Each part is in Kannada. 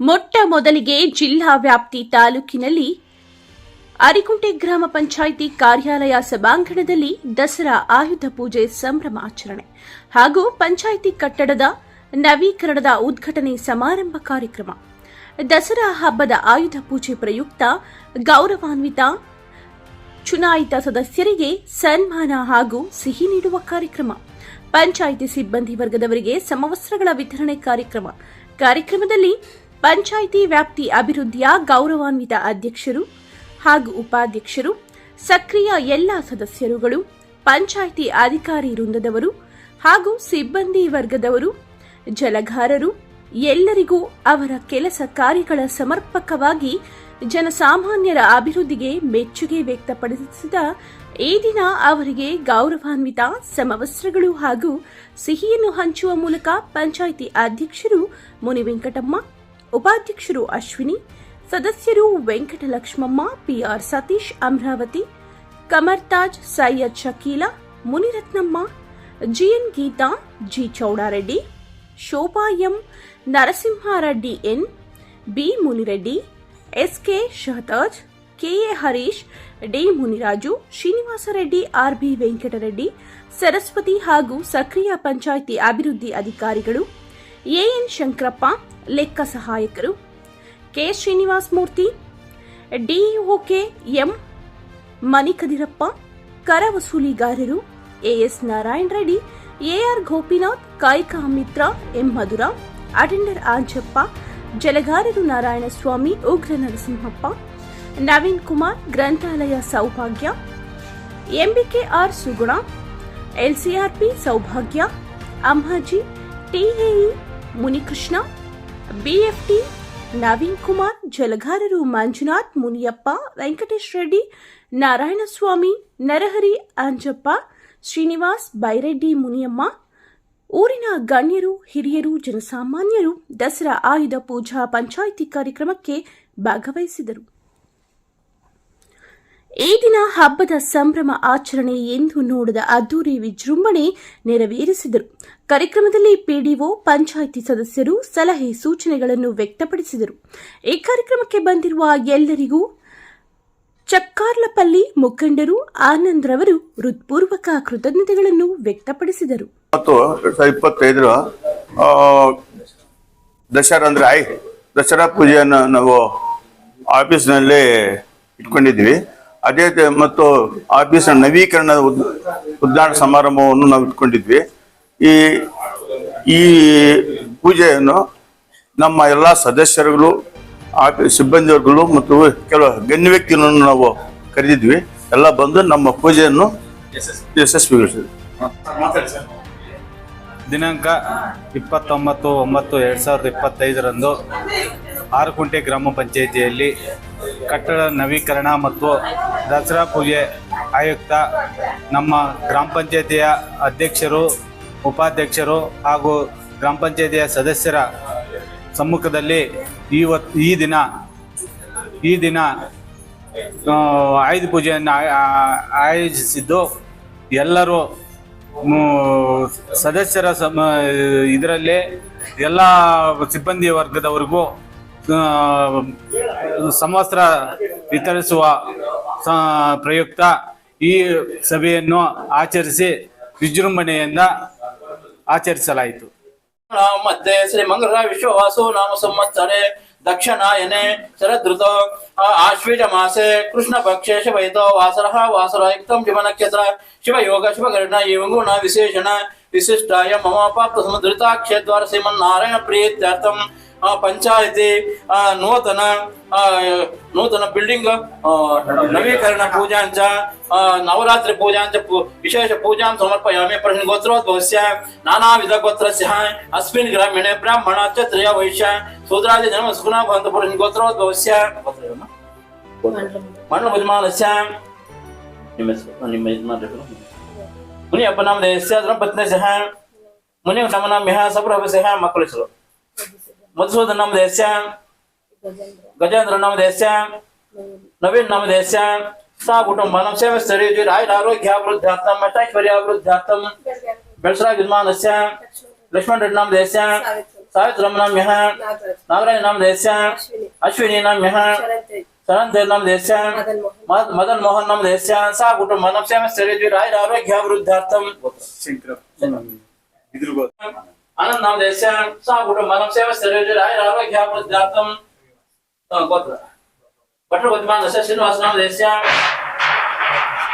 ಮೊದಲಿಗೆ ಜಿಲ್ಲಾ ವ್ಯಾಪ್ತಿ ತಾಲೂಕಿನಲ್ಲಿ ಅರಿಕುಂಟೆ ಗ್ರಾಮ ಪಂಚಾಯಿತಿ ಕಾರ್ಯಾಲಯ ಸಭಾಂಗಣದಲ್ಲಿ ದಸರಾ ಆಯುಧ ಪೂಜೆ ಸಂಭ್ರಮಾಚರಣೆ ಹಾಗೂ ಪಂಚಾಯಿತಿ ಕಟ್ಟಡದ ನವೀಕರಣದ ಉದ್ಘಾಟನೆ ಸಮಾರಂಭ ಕಾರ್ಯಕ್ರಮ. ದಸರಾ ಹಬ್ಬದ ಆಯುಧ ಪೂಜೆ ಪ್ರಯುಕ್ತ ಗೌರವಾನ್ವಿತ ಚುನಾಯಿತ ಸದಸ್ಯರಿಗೆ ಸನ್ಮಾನ ಹಾಗೂ ಸಿಹಿ ನೀಡುವ ಕಾರ್ಯಕ್ರಮ. ಪಂಚಾಯಿತಿ ಸಿಬ್ಬಂದಿ ವರ್ಗದವರಿಗೆ ಸಮವಸ್ತ್ರಗಳ ವಿತರಣೆ ಕಾರ್ಯಕ್ರಮ. ಕಾರ್ಯಕ್ರಮದಲ್ಲಿ ಪಂಚಾಯಿತಿ ವ್ಯಾಪ್ತಿ ಅಭಿವೃದ್ಧಿಯ ಗೌರವಾನ್ವಿತ ಅಧ್ಯಕ್ಷರು ಹಾಗೂ ಉಪಾಧ್ಯಕ್ಷರು, ಸಕ್ರಿಯ ಎಲ್ಲ ಸದಸ್ಯರುಗಳು, ಪಂಚಾಯಿತಿ ಅಧಿಕಾರಿ ವೃಂದದವರು ಹಾಗೂ ಸಿಬ್ಬಂದಿ ವರ್ಗದವರು, ಜಲಗಾರರು, ಎಲ್ಲರಿಗೂ ಅವರ ಕೆಲಸ ಕಾರ್ಯಗಳ ಸಮರ್ಪಕವಾಗಿ ಜನಸಾಮಾನ್ಯರ ಅಭಿವೃದ್ಧಿಗೆ ಮೆಚ್ಚುಗೆ ವ್ಯಕ್ತಪಡಿಸಿದ ಈ ದಿನ ಅವರಿಗೆ ಗೌರವಾನ್ವಿತ ಸಮವಸ್ತ್ರಗಳು ಹಾಗೂ ಸಿಹಿಯನ್ನು ಹಂಚುವ ಮೂಲಕ ಪಂಚಾಯಿತಿ ಅಧ್ಯಕ್ಷರು ಮುನಿವೆಂಕಟಮ್ಮ ಉಪಾಧ್ಯಕ್ಷರು ಅಶ್ವಿನಿ, ಸದಸ್ಯರು Venkatalakshmamma, P R Satish Amaravati, Kamartaj Syed Shakeela, Muniratnamma, G N Geetha, G Chowdareddy, Shobha M Narasimhareddy N, B Munireddy, S K Shahtaj K A Harish, D Muniraju, Srinivasareddy R B Venkatareddy, Saraswathi ಹಾಗೂ ಸಕ್ರಿಯ ಪಂಚಾಯಿತಿ ಅಭಿವೃದ್ಧಿ ಅಧಿಕಾರಿಗಳು ಎಎನ್ ಶಂಕರಪ್ಪ ಲೆಕ್ಕ ಸಹಾಯಕರು. K. Srinivasa Murthy D O K M. Manikadirappa ಕರ ವಸೂಲಿಗಾರರು A S Narayana Reddy, A R Gopinath, Kayaka Mitra M. Madhura, attender Anjappa, ಜಲಗಾರರು Narayanaswamy, Ugra Narasimhappa, Naveen Kumar, ಗ್ರಂಥಾಲಯ ಸೌಭಾಗ್ಯ MBKR Suguna LCRP Soubhagya Ammaji TAE Munikrishna BFT Naveen Kumar, ಜಲಗಾರರು Manjunath, Muniyappa, Venkatesh Reddy, Narayanaswamy, Narahari, Anjappa, Srinivas, Byreddy, Muniyamma. ಊರಿನ ಗಣ್ಯರು, ಹಿರಿಯರು, ಜನಸಾಮಾನ್ಯರು ದಸರಾ ಆಯುಧ ಪೂಜಾ ಪಂಚಾಯಿತಿ ಕಾರ್ಯಕ್ರಮಕ್ಕೆ ಭಾಗವಹಿಸಿದರು. ಈ ದಿನ ಹಬ್ಬದ ಸಂಭ್ರಮ ಆಚರಣೆ ಎಂದು ನೋಡದ ಅದ್ದೂರಿ ವಿಜೃಂಭಣೆ ನೆರವೇರಿಸಿದರು. ಕಾರ್ಯಕ್ರಮದಲ್ಲಿ ಪಿಡಿಒ, ಪಂಚಾಯಿತಿ ಸದಸ್ಯರು ಸಲಹೆ ಸೂಚನೆಗಳನ್ನು ವ್ಯಕ್ತಪಡಿಸಿದರು. ಈ ಕಾರ್ಯಕ್ರಮಕ್ಕೆ ಬಂದಿರುವ ಎಲ್ಲರಿಗೂ ಚಕ್ಕಾರ್ಲಪಲ್ಲಿ ಮುಖಂಡರು ಆನಂದ್ ರವರು ಹೃತ್ಪೂರ್ವಕ ಕೃತಜ್ಞತೆಗಳನ್ನು ವ್ಯಕ್ತಪಡಿಸಿದರು. ದಸರಾ ಅಂದ್ರೆ ದಸರಾ ಪೂಜೆಯನ್ನು ನಾವು ಆಫೀಸ್ನಲ್ಲಿ ಇಟ್ಕೊಂಡಿದ್ವಿ ಅದೇ ಮತ್ತು ಆಫೀಸ್ನ ನವೀಕರಣದ ಉದ್, ಉದ್ಘಾಟನಾ ಸಮಾರಂಭವನ್ನು ನಾವು ಇಟ್ಕೊಂಡಿದ್ವಿ. ಈ ಈ ಪೂಜೆಯನ್ನು ನಮ್ಮ ಎಲ್ಲ ಸದಸ್ಯರುಗಳು ಆಫೀಸ್ ಸಿಬ್ಬಂದಿವರ್ಗಳು ಮತ್ತು ಕೆಲವು ಗಣ್ಯ ವ್ಯಕ್ತಿಗಳನ್ನು ನಾವು ಕರೆದಿದ್ವಿ. ಎಲ್ಲ ಬಂದು ನಮ್ಮ ಪೂಜೆಯನ್ನು ಯಶಸ್ವಿಗೊಳಿಸಿದ್ವಿ ದಿನಾಂಕ ಇಪ್ಪತ್ತೊಂಬತ್ತು ಒಂಬತ್ತು ಎರಡು ಸಾವಿರದ ಇಪ್ಪತ್ತೈದರಂದು ಆರುಕುಂಟೆ ಗ್ರಾಮ ಪಂಚಾಯಿತಿಯಲ್ಲಿ ಕಟ್ಟಡ ನವೀಕರಣ ಮತ್ತು ದಸರಾ ಪೂಜೆ ಆಯುಕ್ತ ನಮ್ಮ ಗ್ರಾಮ ಪಂಚಾಯಿತಿಯ ಅಧ್ಯಕ್ಷರು, ಉಪಾಧ್ಯಕ್ಷರು ಹಾಗೂ ಗ್ರಾಮ ಪಂಚಾಯಿತಿಯ ಸದಸ್ಯರ ಸಮ್ಮುಖದಲ್ಲಿ ಇವತ್ತು ಈ ದಿನ ಈ ದಿನ ಆಯುಧ ಪೂಜೆಯನ್ನು ಆಯೋಜಿಸಿದ್ದು ಎಲ್ಲರೂ ಸದಸ್ಯರ ಸಮ, ಇದರಲ್ಲಿ ಎಲ್ಲ ಸಿಬ್ಬಂದಿ ವರ್ಗದವರಿಗೂ ಸಮವಸ್ತ್ರ ವಿತರಿಸುವ ಪ್ರಯುಕ್ತ ಈ ಸಭೆಯನ್ನು ಆಚರಿಸಿ ವಿಜೃಂಭಣೆಯಿಂದ ಆಚರಿಸಲಾಯಿತು. ಮತ್ತೆ ಶ್ರೀ ಮಂಗಲ ವಿಶ್ವವಾಸು ನಾಮ ಸಂವತ್ಸರೆ, ದಕ್ಷಿಣಾಯನೆ, ಶರದೃತ ಆಶ್ವೀಜ ಮಾಸೆ, ಕೃಷ್ಣ ಪಕ್ಷೇ, ಶಿವಯಿತೋ ವಾಸರಃ ಶಿವ ನಕ್ಷತ್ರ ಶಿವಯೋಗ ಶಿವಗರ್ಣ ಇವಗುಣ ವಿಶೇಷಣ, ವಿಶಿಷ್ಟಾಯ, ಮಮ ಪಾಪ್ತ ಸಮುದ್ರಿತಾಕ್ಷೇದ್ವಾರ ಶ್ರೀಮನ್ನಾರಾಯಣ, ಪ್ರೀತ್ಯರ್ಥಂ ಪಂಚಾಯತಿ ಆ, ನೂತನ ಆ, ನೂತನ ಬಿಲ್ಡಿಂಗ್ ಆ, ನವೀಕರಣ ಪೂಜಾಂಚ ಆ, ನವರಾತ್ರಿ ಪೂಜಾಂಚ ಪೂ- ವಿಶೇಷ ಪೂಜಾಂ ಸಮರ್ಪಯಾಮಿ ಪ್ರಶ್ನ ಗೋತ್ರೋದ್ಭವಸ್ಯ ನಾನಾವಿಧ ಗೋತ್ರಸ್ಯ ಅಸ್ಮಿನ್ ಗ್ರಾಮೀಣೆ ಬ್ರಾಹ್ಮಣ ಕ್ಷತ್ರಿಯ ವೈಶ್ಯ ಶೂದ್ರಾದಿ ಜನ್ಮ ಸುಗುಣ ಭವಂತ ಪ್ರಶ್ನ ಗೋತ್ರೋದ್ಭವಸ್ಯ ಮಂಡಲ ಯಜಮಾನಸ್ಯ ನಿಮ್ಮ ಹೆಸರು ನಿಮ್ಮ ಯಜಮಾನರು ಮುನಿ ಅಪ್ಪ ನಮ್ಮ ದೇಶ ಪತ್ನಿ ಸಹ ಮುನಿ ನಮ್ಮ ನಮ್ಮ ಸಬ್ರಹ ಸಹ ಮಕ್ಕಳ ಹೆಸರು मधुसूदनं नाम देश गजेंद्र नाम देश सा कुटुम्बानं सेवस्तरीजुर आयुरारोग्यावृद्ध्यात्तं अष्टैश्वर्यावृद्ध्यात्तं बेल्सरायुन्मानस्यां लक्ष्मणरेड्डिनं देश्यां सावित्रमनं सा तं नाम देशां सा कुटुम्बनं सेव शरीराय आरोग्यापदार्थं गोत्र भट्टपतिमान् दश श्रीनिवासनां देशां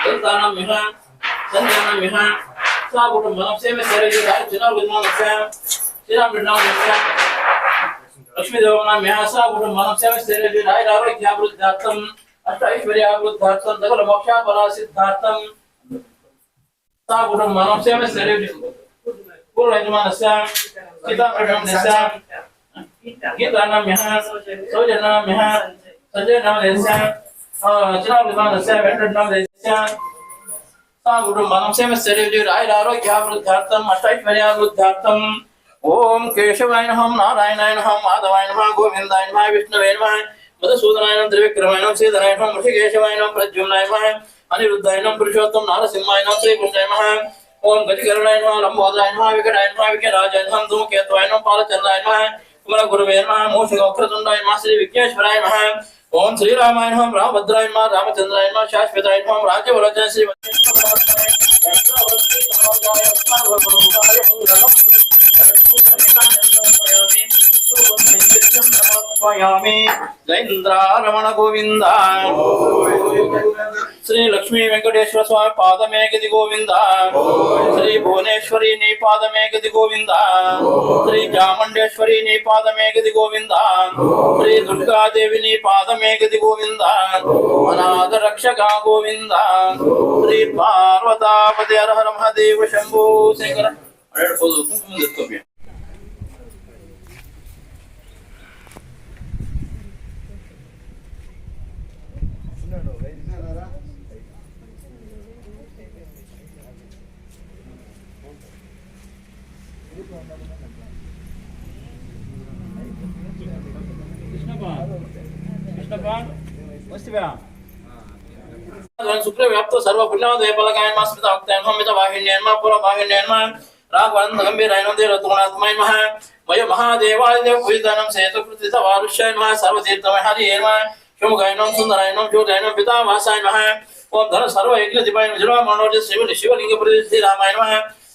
तन्तानं मिह सञ्जनं मिह सा कुटुम्बनं सेव शरीराय चिनोर्गुणां दशां श्रीरामृणां दशां लक्ष्मीदेवानां मिह सा कुटुम्बनं सेव शरीराय आरोग्यापदार्थं अष्टैश्वर्यापदार्थं सकलमोक्षापरासिद्धार्थं सा कुटुम्बनं सेव शरीराय पूर्वयजमानस्य सीताप्रशंसस्य गीतानाम्यः सौजन्यनाम्यः सञ्जयनामदेस्य चिराविमानस्य वेङ्कटनामदेस्य सा कुटुंब नमस्यामि स्थळेषु रायरारोग्यावृद्धार्थम् अष्टैश्वर्यावृद्धार्थम् ॐ केशवाय नमः नारायणाय नमः माधवाय नमः गोविन्दाय नमः विष्णवे नमः मधुसूदनाय नमः त्रिविक्रमाय नमः श्रीधराय नमः ऋषिकेशवाय नमः प्रद्युम्नाय नमः अनिरुद्धाय नमः पुरुषोत्तम नारसिंहाय नमः श्रीकृष्णाय नमः ओम गजकरणाय नमः लंबोदराय नमः विकटाय नमः विकराजाय नमः धूमकेतवाय नमः पालचंद्राय नमः कुमर गुरुवे नमः मूषिकोक्रतुण्डाय नमः श्री विघ्नेश्वराय नमः ओम श्रीरामाय नमः रामभद्राय नमः रामचंद्राय नमः शाश्वताय नमः राज्यवरजय श्री जयेन्द्रारमण गोविंद శ్రీ లక్ష్మీ వెంకటేశ్వర స్వామి పాదమే గది గోవింద శ్రీ భువనేశ్వరి నీ పాదమే గది గోవింద శ్రీ చాముండేశ్వరి నీ పాదమే గది గోవింద శ్రీ దుర్గాదేవి నీ పాదమే గది గోవింద అనాథ రక్షక గోవింద శ్రీ పార్వతాపతి హర హర మహాదేవ శంభో శంకర ಹೇಳ್ಬೋದು ಕುಂಕುಮ ಸುಪ್ರವ್ಯಾಪ್ತ ಸರ್ವ ಪುಣ್ಯವಾದ ಫಲಕಾಯನ್ ಸ್ಮಿತ ಭಕ್ತಾಯನ್ ಹಮಿತ ವಾಹಿನ್ಯನ್ ಪುರ ವಾಹಿನ್ಯನ್ ರಾಘವನಂದ ಗಂಭೀರಾಯನಂದೇ ರತ್ಗುಣಾತ್ಮಯ ಮಹ ಮಯ ಮಹಾದೇವಾಯ ದೇವ ಪೂಜಿತಾನಂ ಸೇತು ಕೃತಿತ ವಾರುಷ್ಯಾಯ ನಮಃ ಸರ್ವತೀರ್ಥಮಯ ಹರಿಯೇ ನಮಃ ಶಿವಮುಖಾಯನಂ ಸುಂದರಾಯನಂ ಜ್ಯೋತಾಯನಂ ಪಿತಾ ವಾಸಾಯ ನಮಃ ಓಂ ಧನ ಸರ್ವ ಯಜ್ಞ ದಿಪಾಯ ವಿಜಯ ಮನೋಜ ಶಿವ ಶಿವಲಿಂಗ ಪ್ರತಿ ಶ್ರೀ ರಾಮಾಯ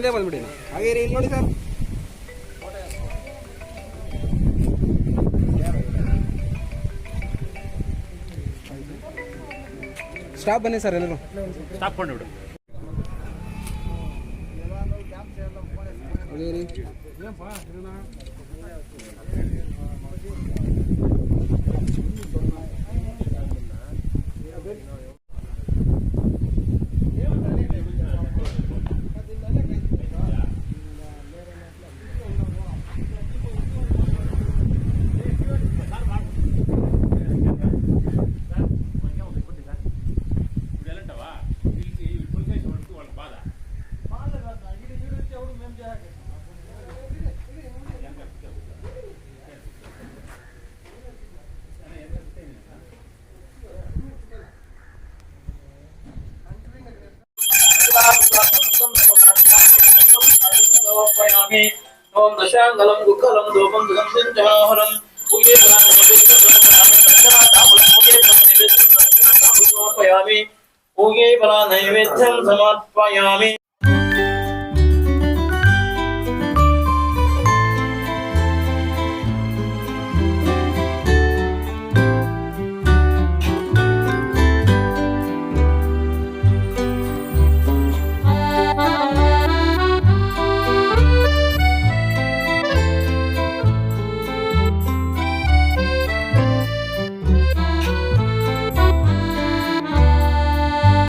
ಹಿಂದೆ ಬಂದ್ಬಿಡಿ. ಹಾಗೆ ರೀ ಇಲ್ಲಿ ನೋಡಿ ಸರ್. ಸ್ಟಾಪ್ ಬನ್ನಿ ಸರ್ ಎಲ್ಲರೂ. ಹಾಗೆ ರೀ नमामि ॐ दशाङ्गलं गुग्गलं धूपं दुःखं सिञ्चनाहरं पूजे पूजे फला नैवेद्यं समर्पयामि।